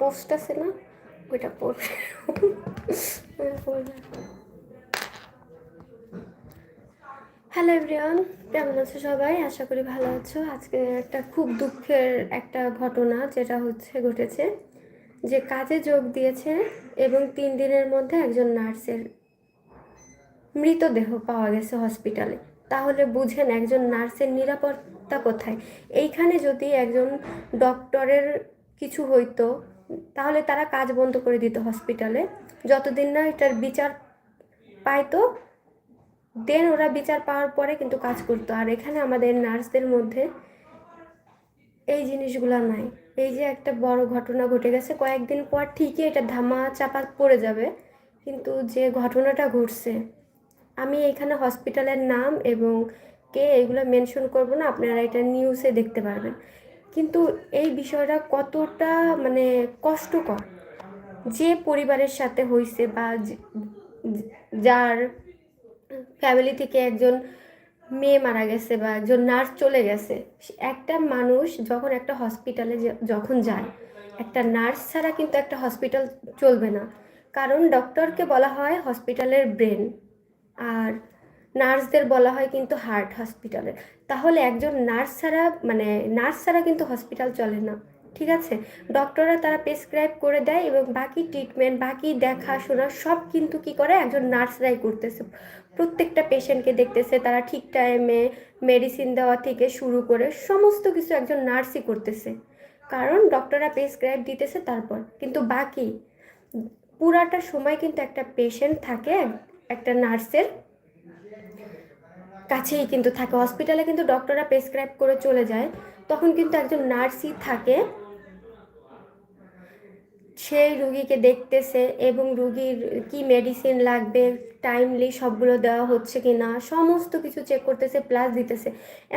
Post আছে না, ওইটা পড়বে। হ্যালো এভরিওয়ান কেমন আছো সবাই? আশা করি ভালো আছো। আজকে একটা খুব দুঃখের একটা ঘটনা, যেটা হচ্ছে, ঘটেছে। যে কাজে যোগ দিয়েছে এবং তিন দিনের মধ্যে একজন নার্সের মৃতদেহ পাওয়া গেছে হসপিটালে। তাহলে বুঝেন, একজন নার্সের নিরাপত্তা কোথায়? এইখানে যদি একজন ডক্টরের কিছু হইতো তাহলে তারা কাজ বন্ধ করে দিত হসপিটালে যতদিন না এটার বিচার পাইতো দেন ওরা বিচার পাওয়ার পরে কিন্তু কাজ করতো। আর এখানে আমাদের নার্সদের মধ্যে এই জিনিসগুলো নাই। এই যে একটা বড় ঘটনা ঘটে গেছে, কয়েকদিন পর ঠিকই এটা ধামা চাপা পড়ে যাবে, কিন্তু যে ঘটনাটা ঘটছে, আমি এখানে হসপিটালের নাম এবং কে এগুলো মেনশন করব না, আপনারা এটা নিউজে দেখতে পারবেন। কিন্তু এই বিষয়টা কতটা মানে কষ্টকর? যে পরিবারের সাথে হয়েছে বা যার ফ্যামিলি থেকে একজন মেয়ে মারা গেছে বা একজন নার্স চলে গেছে একটা মানুষ যখন একটা হসপিটালে যখন যায়, একটা নার্স ছাড়া কিন্তু একটা হসপিটাল চলবে না। কারণ ডক্টরকে বলা হয় হসপিটালের ব্রেন আর নার্সদের বলা হয় কিন্তু হার্ট হসপিটালের তাহলে একজন নার্স ছাড়া মানে নার্স ছাড়া কিন্তু হসপিটাল চলে না, ঠিক আছে? ডক্টররা তারা প্রেসক্রাইব করে দেয় এবং বাকি ট্রিটমেন্ট বাকি দেখাশোনা সব কিন্তু কি করে? একজন নার্সরাই করতেছে। প্রত্যেকটা পেশেন্টকে দেখতেছে, তারা ঠিক টাইমে মেডিসিন দেওয়া থেকে শুরু করে সমস্ত কিছু একজন নার্সই করতেছে। কারণ ডক্টররা প্রেসক্রাইব দিতেছে তারপর। কিন্তু বাকি, পুরাটা সময় কিন্তু একটা পেশেন্ট থাকে, একটা নার্সের কাছেই কিন্তু থাকে। হসপিটালে কিন্তু ডক্টররা প্রেসক্রাইব করে চলে যায়। তখন কিন্তু একজন নার্সই থাকে। সেই রুগীকে দেখতেছে এবং রুগীর কি মেডিসিন লাগবে টাইমলি সবগুলো দেওয়া হচ্ছে কি না সমস্ত কিছু চেক করতেছে প্লাস দিতেছে।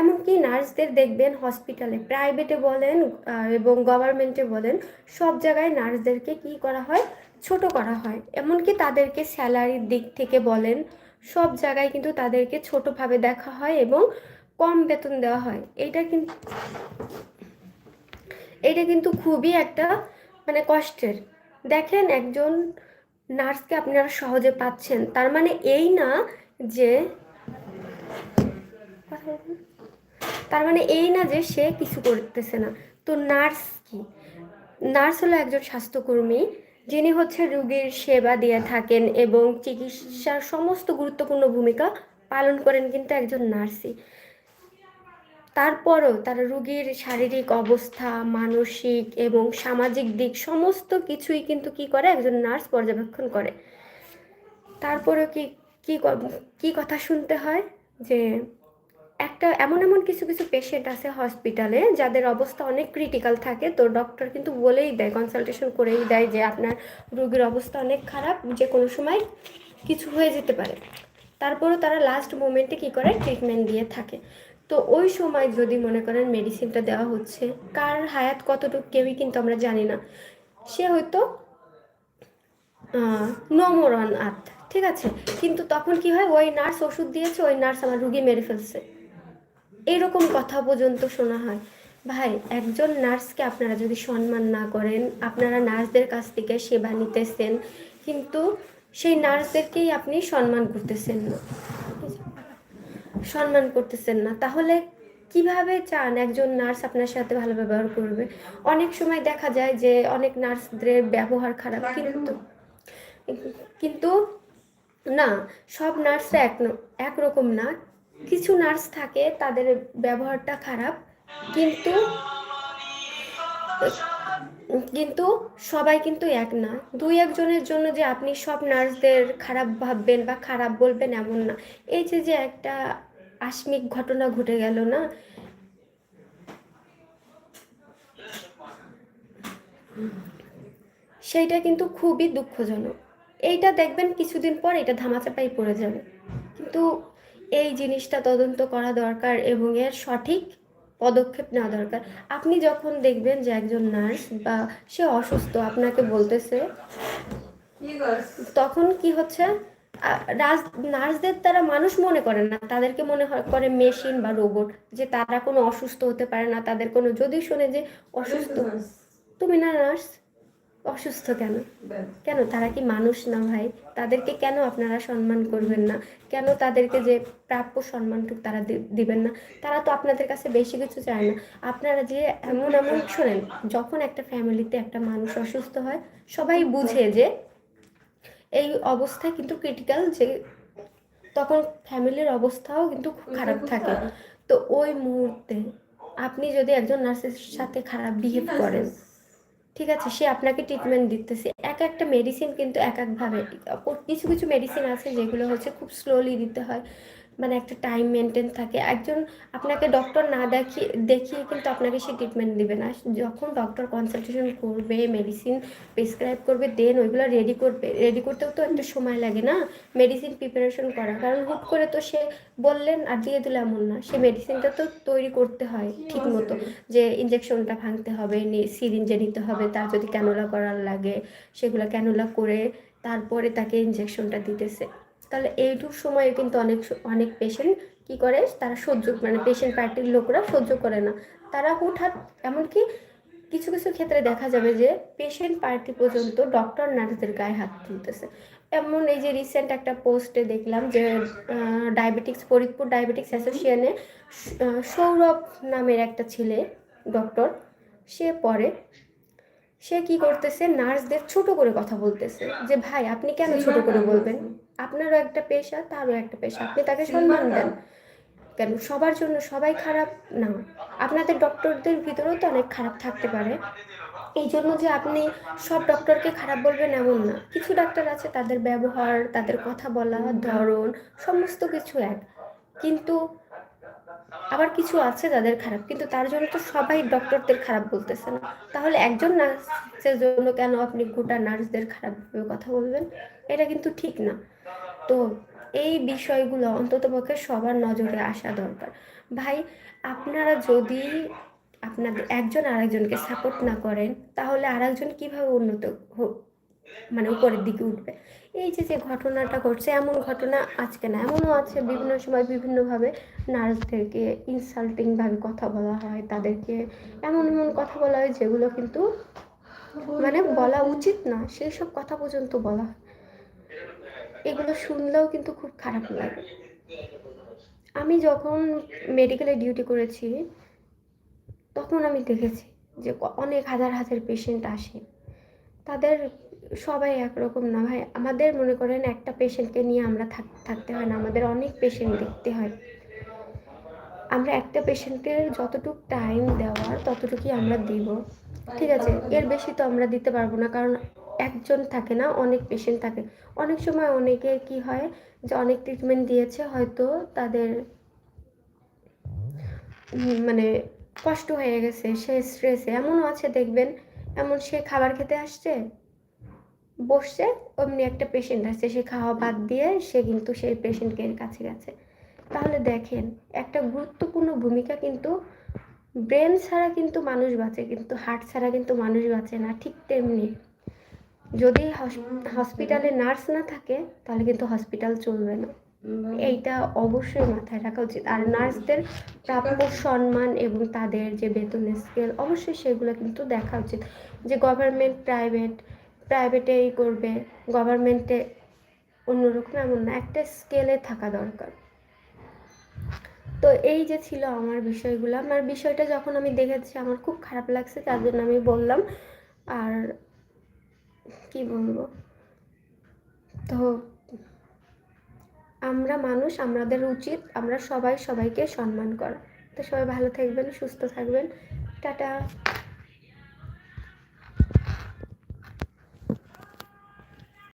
এমনকি নার্সদের দেখবেন হসপিটালে প্রাইভেটে বলেন এবং গভর্নমেন্টে বলেন, সব জায়গায় নার্সদেরকে কি করা হয়? ছোট করা হয়। এমনকি তাদেরকে স্যালারির দিক থেকে বলেন সব জায়গায় কিন্তু তাদেরকে ছোটোভাবে দেখা হয় এবং কম বেতন দেওয়া হয়। এটা কিন্তু এটা কিন্তু খুবই একটা মানে কষ্টের। দেখেন একজন নার্সকে আপনারা সহজে পাচ্ছেন। তার মানে এই না যে তার মানে এই না যে সে কিছু করতেছে না। তো নার্স কি? নার্স হলো একজন স্বাস্থ্যকর্মী। যিনি হচ্ছে রোগীর সেবা দিয়ে থাকেন এবং চিকিৎসার সমস্ত গুরুত্বপূর্ণ ভূমিকা পালন করেন কিন্তু একজন নার্সই। তারপরও তারা রুগীর শারীরিক অবস্থা, মানসিক এবং সামাজিক দিক সমস্ত কিছুই কিন্তু কি করে? একজন নার্স পর্যবেক্ষণ করে। তারপরেও ক- কি কথা শুনতে হয়? যে একটা এমন এমন কিছু কিছু পেশেন্ট আছে হসপিটালে যাদের অবস্থা অনেক ক্রিটিক্যাল থাকে, তো ডক্টর কিন্তু বলেই দেয় কনসালটেশন করেই দেয় যে আপনার রোগীর অবস্থা অনেক খারাপ, যে কোনো সময় কিছু হয়ে যেতে পারে। তারপরেও তারা লাস্ট মোমেন্টে কি করে? ট্রিটমেন্ট দিয়ে থাকে। তো ওই সময় যদি মনে করেন মেডিসিনটা দেওয়া হচ্ছে, কার হায়াত কতটুকু কেউই কিন্তু আমরা জানি না। সে হয়তো নমরন আত ঠিক আছে? কিন্তু তখন কি হয়? ওই নার্স ওষুধ দিয়েছে, ওই নার্স আমার রুগী মেরে ফেলছে। এইরকম কথা পর্যন্ত শোনা হয়। ভাই, একজন নার্সকে আপনারা যদি সম্মান না করেন, আপনারা নার্সদের কাছ থেকে সেবা নিতেছেন, কিন্তু সেই নার্সদেরকেই আপনি সম্মান করতেছেন না। সম্মান করতেছেন না। তাহলে কীভাবে চান একজন নার্স আপনার সাথে ভালো ব্যবহার করবে? অনেক সময় দেখা যায় যে অনেক নার্সদের ব্যবহার খারাপ, কিন্তু কিন্তু না, সব নার্সরা এক একরকম না। কিছু নার্স থাকে, তাদের ব্যবহারটা খারাপ, কিন্তু কিন্তু সবাই কিন্তু এক না। দুই একজনের জন্য যে আপনি সব নার্সদের খারাপ ভাববেন বা খারাপ বলবেন এমন না। এই যে যে একটা আকস্মিক ঘটনা ঘটে গেল না? সেইটা কিন্তু খুবই দুঃখজনক। এইটা দেখবেন কিছুদিন পর এটা ধামাচাপাই পড়ে যাবে। কিন্তু এই জিনিসটা তদন্ত করা দরকার এবং এর সঠিক পদক্ষেপ নেওয়া দরকার। আপনি যখন দেখবেন যে একজন নার্স বা সে অসুস্থ আপনাকে বলতেছে, তখন কি হচ্ছে? নার্সদের তারা মানুষ মনে করে না, তাদেরকে মনে করে মেশিন বা রোবট, যে তারা কোনো অসুস্থ হতে পারে না, তাদের কোনো যদি শুনে যে অসুস্থ। তুমি না নার্স? অসুস্থ কেন? কেন? তারা কি মানুষ না ভাই? তাদেরকে কেন আপনারা সম্মান করবেন না? কেন তাদেরকে যে প্রাপ্য সম্মানটুকু তারা দিবেন না? তারা তো আপনাদের কাছে বেশি কিছু চায় না। আপনারা যে এমন এমন শোনেন যখন একটা ফ্যামিলিতে একটা মানুষ অসুস্থ হয় সবাই বুঝে যে এই অবস্থায় কিন্তু ক্রিটিক্যাল যে তখন ফ্যামিলির অবস্থাও কিন্তু খুব খারাপ থাকে। তো ওই মুহূর্তে আপনি যদি একজন নার্সের সাথে খারাপ বিহেভ করেন ঠিক আছে, সে আপনাকে ট্রিটমেন্ট দিতেছে। এক একটা মেডিসিন কিন্তু এক একভাবে, কিছু কিছু মেডিসিন আছে যেগুলো হচ্ছে খুব স্লোলি দিতে হয়। মানে একটা টাইম মেনটেন থাকে। একজন আপনাকে ডক্টর না দেখিয়ে দেখিয়ে কিন্তু আপনাকে সে ট্রিটমেন্ট দিবে না। যখন ডক্টর কনসালটেশন করবে মেডিসিন প্রেসক্রাইব করবে দেন ওইগুলো রেডি করবে। রেডি করতেও তো একটা সময় লাগে না মেডিসিন প্রিপারেশন করা কারণ হুট করে তো সে বললেন, আর দিয়ে দিলে এমন না। সে মেডিসিনটা তো তৈরি করতে হয় ঠিক মতো যে ইঞ্জেকশনটা ভাঙতে হবে সিরিঞ্জে নিতে হবে, তার যদি ক্যানোলা করার লাগে, সেগুলো ক্যানোলা করে তারপরে তাকে ইঞ্জেকশনটা দিতেছে। তাহলে এইটুক সময়ে কিন্তু অনেক অনেক পেশেন্ট কি করে? তারা সহ্য মানে পেশেন্ট পার্টির লোকরা সহ্য করে না। তারা হুটহাট এমনকি কিছু কিছু ক্ষেত্রে দেখা যাবে যে পেশেন্ট পার্টি পর্যন্ত ডক্টর নার্সদের গায়ে হাত তুলতেছে। এমন এই যে রিসেন্ট একটা পোস্টে দেখলাম যে ডায়াবেটিক্স ফরিদপুর ডায়াবেটিক্স অ্যাসোসিয়েশনে সৌরভ নামের একটা ছেলে ডক্টর সে পরে সে কি করতেছে? নার্সদের ছোট করে কথা বলতেছে যে ভাই আপনি কেন ছোট করে বলবেন? আপনারও একটা পেশা তারও একটা পেশা। আপনি তাকে সম্মান দেন। কেন? সবার জন্য সবাই খারাপ না। আপনাদের ডক্টরদের ভিতরেও তো অনেক খারাপ থাকতে পারে। এই জন্য যে আপনি সব ডক্টরকে খারাপ বলবেন এমন না। কিছু ডাক্তার আছে তাদের ব্যবহার তাদের কথা বলা ধরন সমস্ত কিছু এক। কিন্তু আবার কিছু আছে যাদের খারাপ, কিন্তু তার জন্য তো সবাই ডক্টরদের খারাপ বলতেছে না। তাহলে একজন নার্সের জন্য কেন আপনি গোটা নার্সদের খারাপভাবে কথা বলবেন? এটা কিন্তু ঠিক না। তো এই বিষয়গুলো অন্ততপক্ষে সবার নজরে আসা দরকার। ভাই, আপনারা যদি আপনাদের একজন আরেকজনকে সাপোর্ট না করেন, তাহলে আরেকজন কীভাবে উন্নত মানে উপরের দিকে উঠবে। এই যে যে ঘটনাটা ঘটছে, এমন ঘটনা আজকে না, এমনও আছে বিভিন্ন সময় বিভিন্নভাবে নার্সদেরকে ইনসাল্টিংভাবে কথা বলা হয়, তাদেরকে এমন এমন কথা বলা হয় যেগুলো কিন্তু মানে বলা উচিত না সেই সব কথা পর্যন্ত বলা এগুলো শুনলেও কিন্তু খুব খারাপ লাগে। আমি যখন মেডিকেলে ডিউটি করেছি, তখন আমি দেখেছি যে অনেক হাজার হাজার পেশেন্ট আসে। তাদের সবাই একরকম না ভাই। আমাদের মনে করেন একটা পেশেন্টকে নিয়ে আমরা থাক- থাকতে হয় না। আমাদের অনেক পেশেন্ট দেখতে হয়। আমরা একটা পেশেন্টের যতটুকু টাইম দেওয়ার ততটুকুই আমরা দিব। ঠিক আছে? এর বেশি তো আমরা দিতে পারব না। কারণ একজন থাকে না, অনেক পেশেন্ট থাকে। অনেক সময় অনেকে কি হয় যে অনেক ট্রিটমেন্ট দিয়েছে, হয়তো তাদের মানে কষ্ট হয়ে গেছে, সে স্ট্রেসে এমনও আছে, দেখবেন। এমন সে খাবার খেতে আসছে বসছে অমনি একটা পেশেন্ট আসছে সে খাওয়া বাদ দিয়ে সে কিন্তু সেই পেশেন্টকে কাছে গেছে। তাহলে দেখেন একটা গুরুত্বপূর্ণ ভূমিকা কিন্তু ব্রেন ছাড়া কিন্তু মানুষ বাঁচে কিন্তু হার্ট ছাড়া কিন্তু মানুষ বাঁচে না ঠিক তেমনি। যদি হসপিটালে নার্স না থাকে তাহলে কিন্তু হসপিটাল চলবে না। এইটা অবশ্যই মাথায় রাখা উচিত। আর নার্সদের প্রাপ্য সম্মান এবং তাদের যে বেতন স্কেল অবশ্যই সেগুলো কিন্তু দেখা উচিত। যে গভর্নমেন্ট প্রাইভেট প্রাইভেটে এই করবে গভর্নমেন্টে অন্যরকম এমন না, একটা স্কেলে থাকা দরকার। তো এই যে ছিল আমার বিষয়গুলো, আমার বিষয়টা যখন আমি দেখেছি আমার খুব খারাপ লাগছে, তার জন্য আমি বললাম, আর কি বলব? তো আমরা মানুষ, আমাদের উচিত আমরা সবাই সবাইকে সম্মান করা। তো সবাই ভালো থাকবেন, সুস্থ থাকবেন। টাটা।